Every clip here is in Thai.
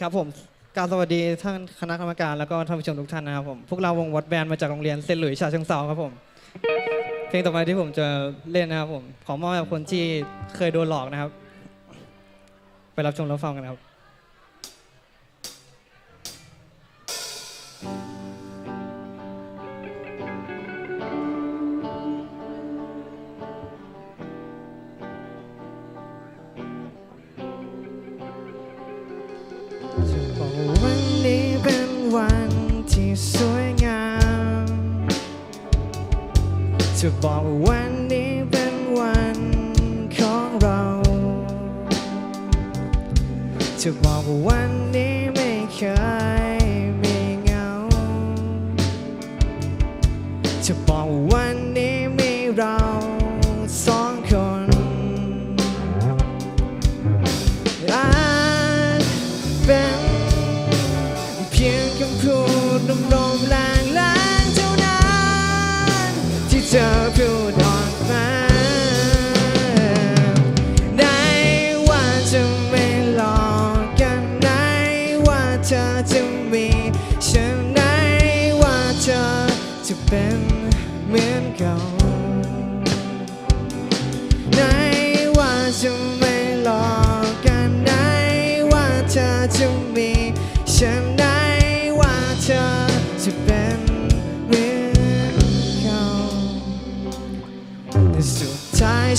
ครับผมกรารสวัสดีท่านคณะกรรมการแล้วก็ท่านผู้ชมทุกท่านนะครับผมพวกเราวงวัดแบนมาจากโรงเรียนเซนต์หลุยส์ฉะเชิงเซาครับผมเพลงต่อไปที่ผมจะเล่นนะครับผมขอมอบให้กับคนที่เคยโดนหลอกนะครับ ไปรับชมรับฟังกันครับ จะบอกว่าวันนี้เป็นวันของเรา จะบอกว่าวัน ที่เ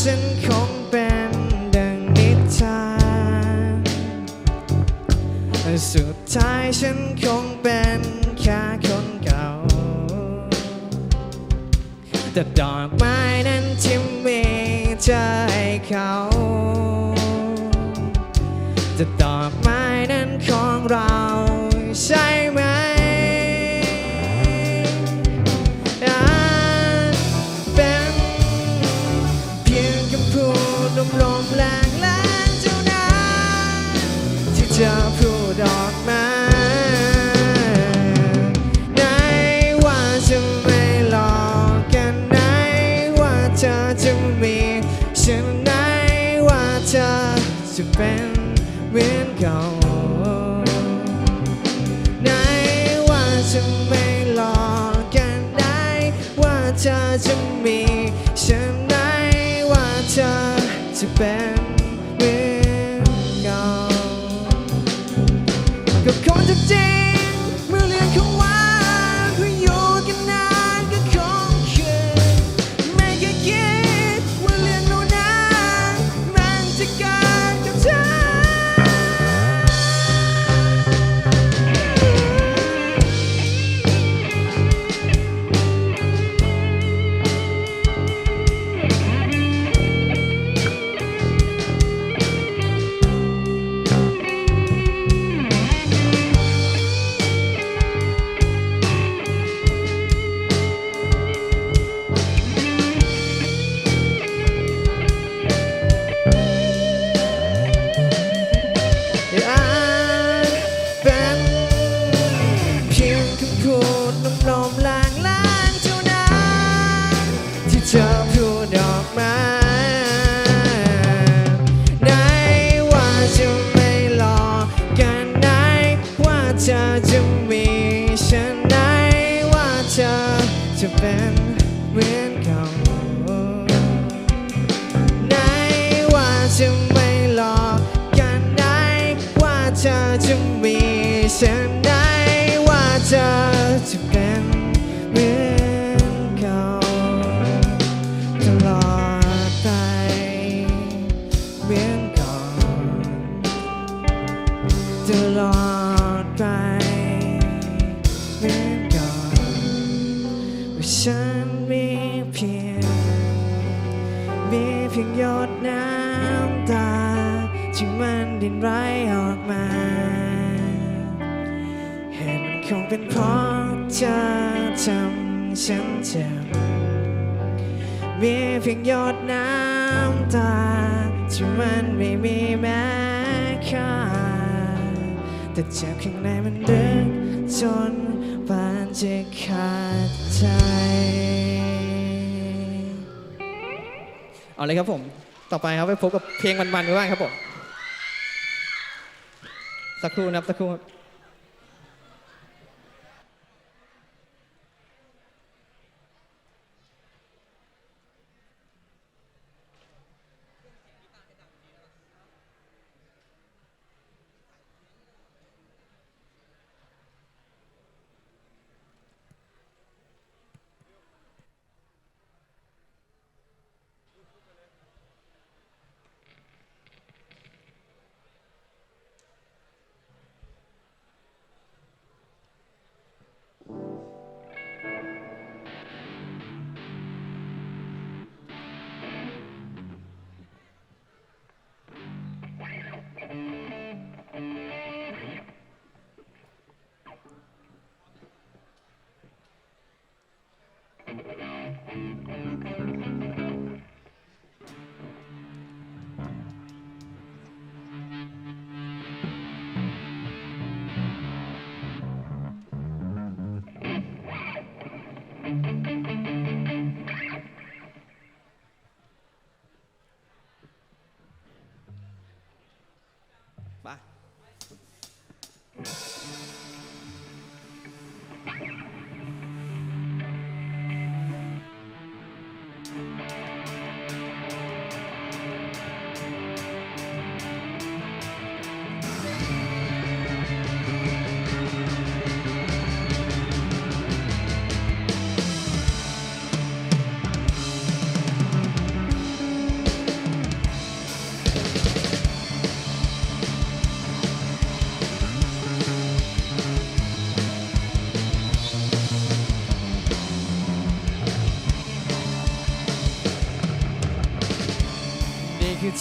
ฉันคงเป็นดังนิทานสุดท้ายฉันคงเป็นแค่คนเก่า แต่ดอกไม้นั้นที่มีเธอให้เขาแต่ดอกไม้นั้นของเราใช่ ที่เธอพูดออกมาไหนว่าจะไม่หลอกกันไหนว่าเธอจะมีฉันไหนว่าเธอจะเป็นเหมือนเก่าไหนว่าจะไม่หลอกกันไหนว่าเธอจะมีฉันไหนว่าเธอจะเป็น ก็คงจะจ เธอจะมีฉันไหนว่าเธอจะเป็นเหมือนเก่าไหนว่าจะไม่หลอกกันไหนว่าเธอจะมีฉัน ยงหยดน้ำตา ที่มันดินไหลออกมา เหตุมันคงเป็นเพราะเธอทำฉันเจ็บมีเพียงหยดน้ำตา ที่มันไม่มีแม้ค่า แต่เจ็บข้างในมันลึกจนปานจะขาดใจ เอาเลยครับผม ต่อไปครับไปพบกับเพลงมันๆกันบ้างครับผม สักครู่นะครับสักครู่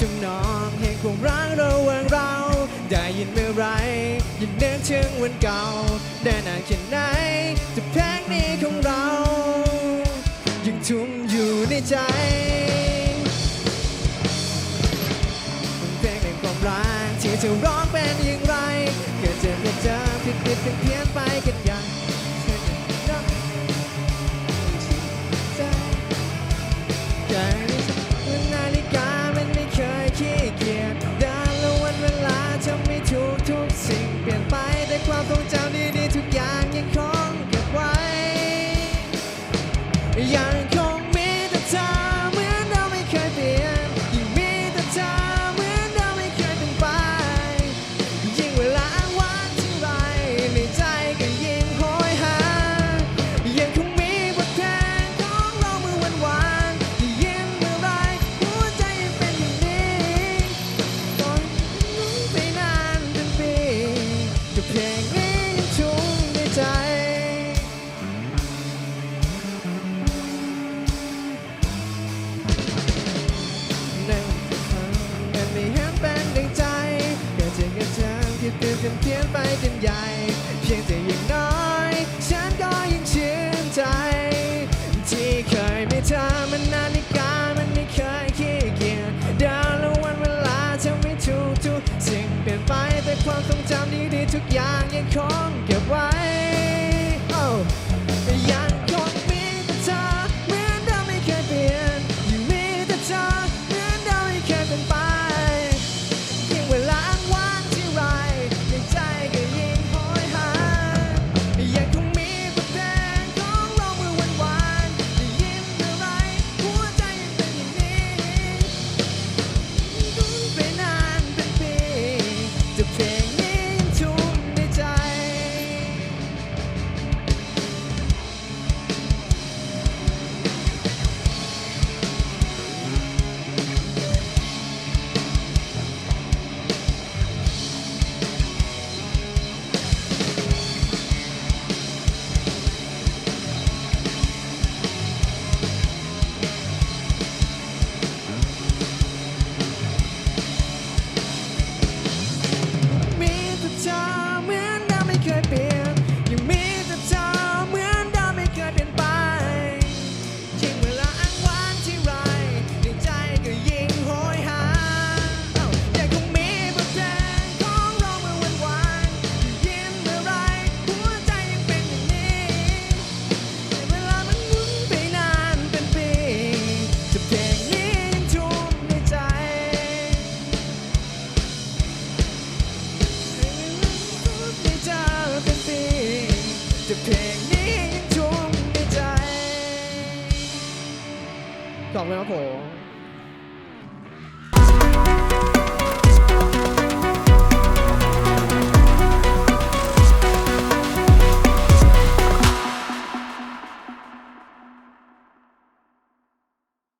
ทำนองแห่งความรักระหว่างเรา ได้ยินเมื่อไรยินนึกถึงวันเก่าได้นานแค่ไหนจะเพลงนี้ของเรา ยังทุ่มอยู่ในใจเพลงแห่งความรักที่จะร้องเป็นอย่างไรเกิดจากเจอผิดผิดเพียง ทุกอย่าง นี้ยังชุ่มในใจ ขอบคุณครับผม